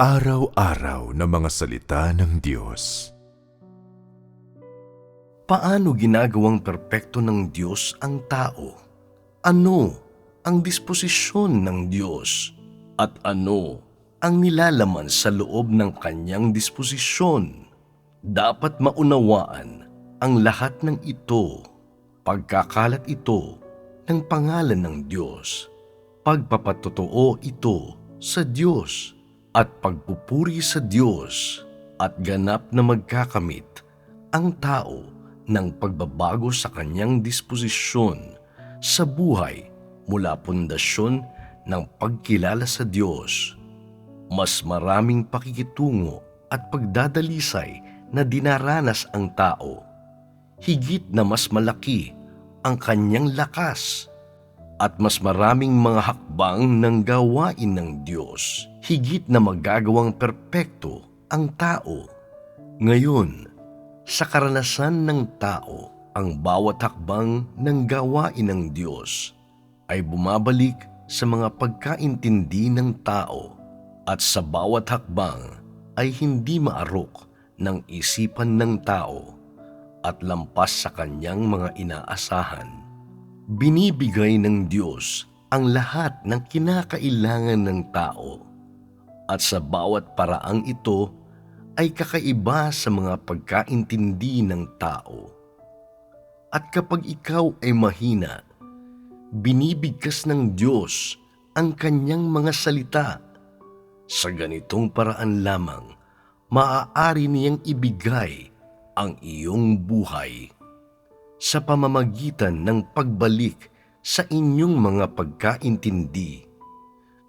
Araw-araw na mga salita ng Diyos. Paano ginagawang perpekto ng Diyos ang tao? Ano ang disposisyon ng Diyos? At ano ang nilalaman sa loob ng kanyang disposisyon? Dapat maunawaan ang lahat ng ito, pagkakalat ito ng pangalan ng Diyos, pagpapatotoo ito sa Diyos, at pagpupuri sa Diyos at ganap na magkakamit ang tao ng pagbabago sa kanyang disposisyon sa buhay mula pundasyon ng pagkilala sa Diyos. Mas maraming pakikitungo at pagdadalisay na dinaranas ang tao. Higit na mas malaki ang kanyang lakas at mas maraming mga hakbang ng gawain ng Diyos, higit na magagawang perpekto ang tao. Ngayon, sa karanasan ng tao, ang bawat hakbang ng gawain ng Diyos ay bumabalik sa mga pagkaintindi ng tao at sa bawat hakbang ay hindi maarok ng isipan ng tao at lampas sa kanyang mga inaasahan binibigay ng Diyos ang lahat ng kinakailangan ng tao at sa bawat paraang ito ay kakaiba sa mga pagkaintindi ng tao. At kapag ikaw ay mahina, binibigkas ng Diyos ang kanyang mga salita. Sa ganitong paraan lamang, maaari niyang ibigay ang iyong buhay sa pamamagitan ng pagbalik sa inyong mga pagkaintindi.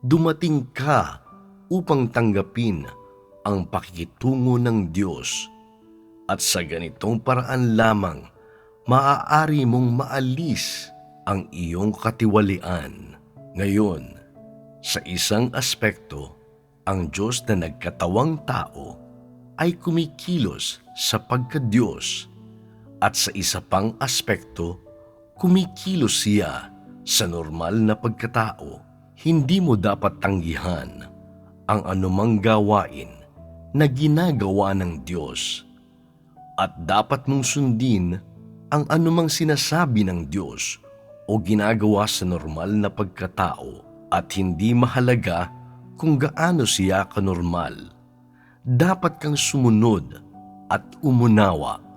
Dumating ka upang tanggapin ang pakikitungo ng Diyos at sa ganitong paraan lamang maaari mong maalis ang iyong katiwalian. Ngayon, sa isang aspekto, ang Diyos na nagkatawang tao ay kumikilos sa pagka-Diyos at sa isa pang aspekto, kumikilos siya sa normal na pagkatao. Hindi mo dapat tanggihan ang anumang gawain na ginagawa ng Diyos at dapat mong sundin ang anumang sinasabi ng Diyos o ginagawa sa normal na pagkatao at hindi mahalaga kung gaano siya kanormal. Dapat kang sumunod at umunawa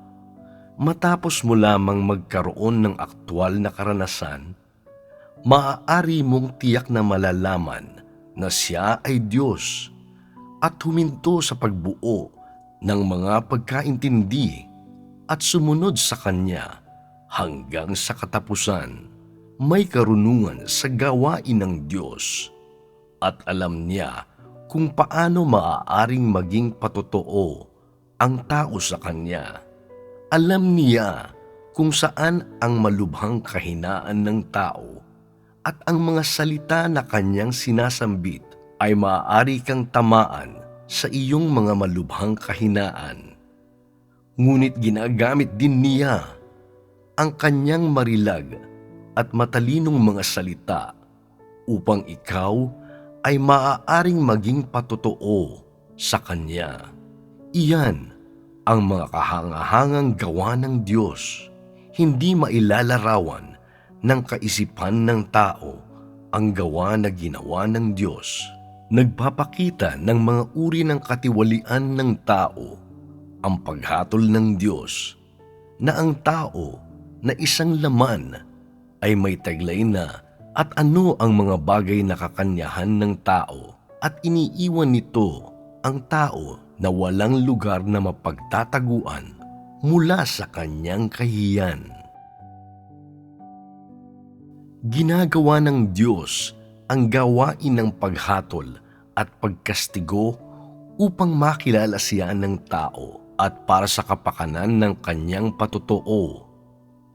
matapos mo lamang magkaroon ng aktwal na karanasan, maaari mong tiyak na malalaman na siya ay Diyos at huminto sa pagbuo ng mga pagkaintindi at sumunod sa Kanya hanggang sa katapusan. May karunungan sa gawain ng Diyos at alam niya kung paano maaaring maging patotoo ang tao sa Kanya alam niya kung saan ang malubhang kahinaan ng tao at ang mga salita na kanyang sinasambit ay maaari kang tamaan sa iyong mga malubhang kahinaan. Ngunit ginagamit din niya ang kanyang marilag at matalinong mga salita upang ikaw ay maaaring maging patotoo sa Kanya. Iyan ang mga kahangahangang gawa ng Diyos, hindi mailalarawan ng kaisipan ng tao ang gawa na ginawa ng Diyos. Nagpapakita ng mga uri ng katiwalian ng tao ang paghatol ng Diyos na ang tao na isang laman ay may taglay na at ano ang mga bagay na kakanyahan ng tao at iniiwan nito ang tao na walang lugar na mapagtataguan mula sa kanyang kahiyan. Ginagawa ng Diyos ang gawain ng paghatol at pagkastigo upang makilala siya ng tao at para sa kapakanan ng kanyang patotoo.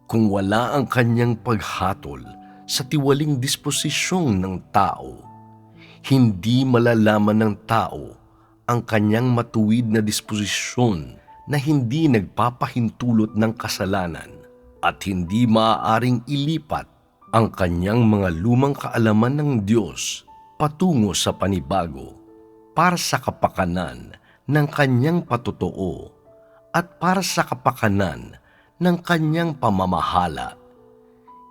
Kung wala ang kanyang paghatol sa tiwaling disposisyong ng tao, hindi malalaman ng tao ang kanyang matuwid na disposisyon na hindi nagpapahintulot ng kasalanan at hindi maaaring ilipat ang kanyang mga lumang kaalaman ng Diyos patungo sa panibago. para sa kapakanan ng kanyang patotoo at para sa kapakanan ng kanyang pamamahala.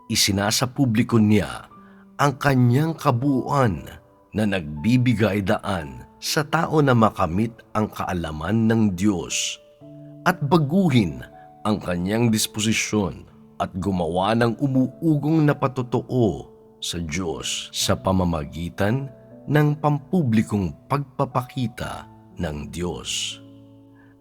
Isinasa publiko niya ang kanyang kabuuan na nagbibigay daan sa tao na makamit ang kaalaman ng Diyos at baguhin ang kanyang disposisyon at gumawa ng umuugong na patotoo sa Diyos sa pamamagitan ng pampublikong pagpapakita ng Diyos.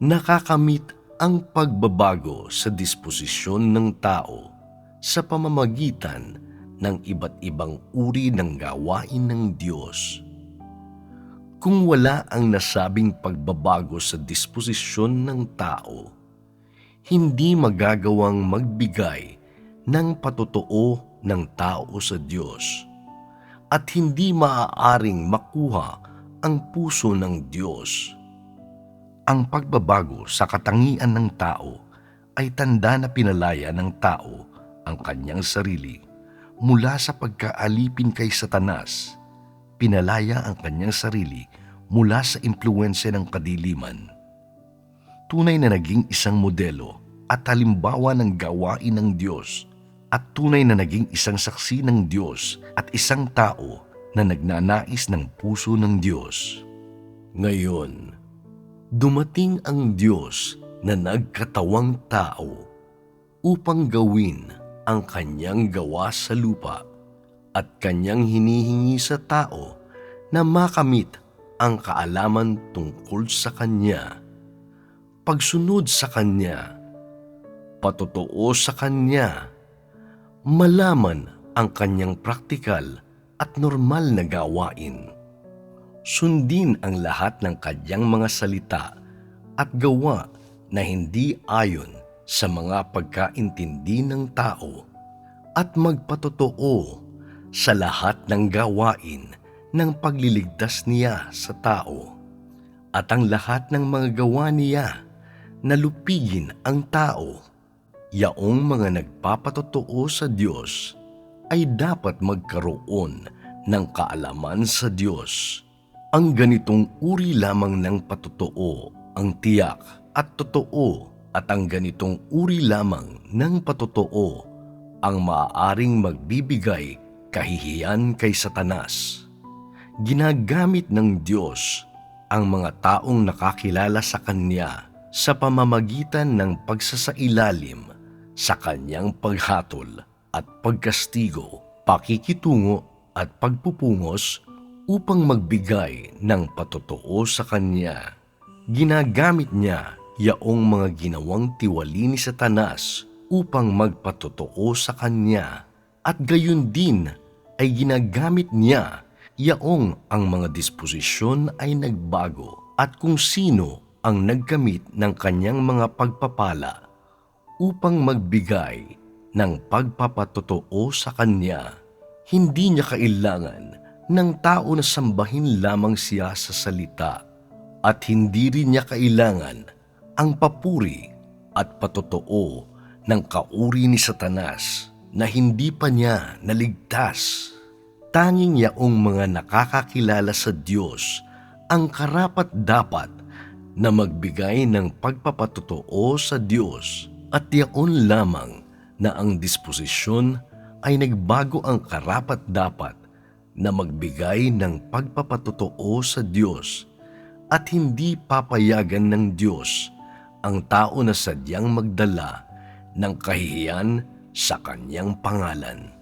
Nakakamit ang pagbabago sa disposisyon ng tao sa pamamagitan ng iba't ibang uri ng gawain ng Diyos. Kung wala ang nasabing pagbabago sa disposisyon ng tao, hindi magagawang magbigay ng patotoo ng tao sa Diyos at hindi maaaring makuha ang puso ng Diyos. Ang pagbabago sa katangian ng tao ay tanda na pinalaya ng tao ang kanyang sarili mula sa pagkaalipin kay Satanas. Pinalaya ang kanyang sarili mula sa impluensya ng kadiliman. Tunay na naging isang modelo at halimbawa ng gawain ng Diyos at tunay na naging isang saksi ng Diyos at isang tao na nagnanais ng puso ng Diyos. Ngayon, dumating ang Diyos na nagkatawang tao upang gawin ang kanyang gawa sa lupa at kanyang hinihingi sa tao na makamit ang kaalaman tungkol sa kanya, pagsunod sa kanya, patotoo sa kanya, malaman ang kanyang praktikal at normal na gawain. Sundin ang lahat ng kanyang mga salita at gawa na hindi ayon sa mga pagkaintindi ng tao at magpatotoo sa lahat ng gawain ng pagliligtas niya sa tao at ang lahat ng mga gawa niya na lupigin ang tao. Yaong mga nagpapatotoo sa Diyos ay dapat magkaroon ng kaalaman sa Diyos. Ang ganitong uri lamang ng patotoo ang tiyak at totoo at ang ganitong uri lamang ng patotoo ang maaaring magbibigay kahihiyan kay Satanas. Ginagamit ng Diyos ang mga taong nakakilala sa Kanya sa pamamagitan ng pagsasailalim sa Kanyang paghatol at pagkastigo, pakikitungo at pagpupungos upang magbigay ng patotoo sa Kanya. Ginagamit niya yaong mga ginawang tiwali ni Satanas upang magpatotoo sa Kanya at gayon din ay ginagamit niya yaong ang mga disposisyon ay nagbago at kung sino ang nagkamit ng kanyang mga pagpapala upang magbigay ng pagpapatotoo sa Kanya. Hindi niya kailangan ng tao na sambahin lamang siya sa salita at hindi rin niya kailangan ang papuri at patotoo ng kauri ni Satanas na hindi pa niya naligtas. Tanging yaong mga nakakakilala sa Diyos ang karapat dapat na magbigay ng pagpapatotoo sa Diyos at yaon lamang na ang disposisyon ay nagbago ang karapat dapat na magbigay ng pagpapatotoo sa Diyos at hindi papayagan ng Diyos ang tao na sadyang magdala ng kahihiyan sa kanyang pangalan.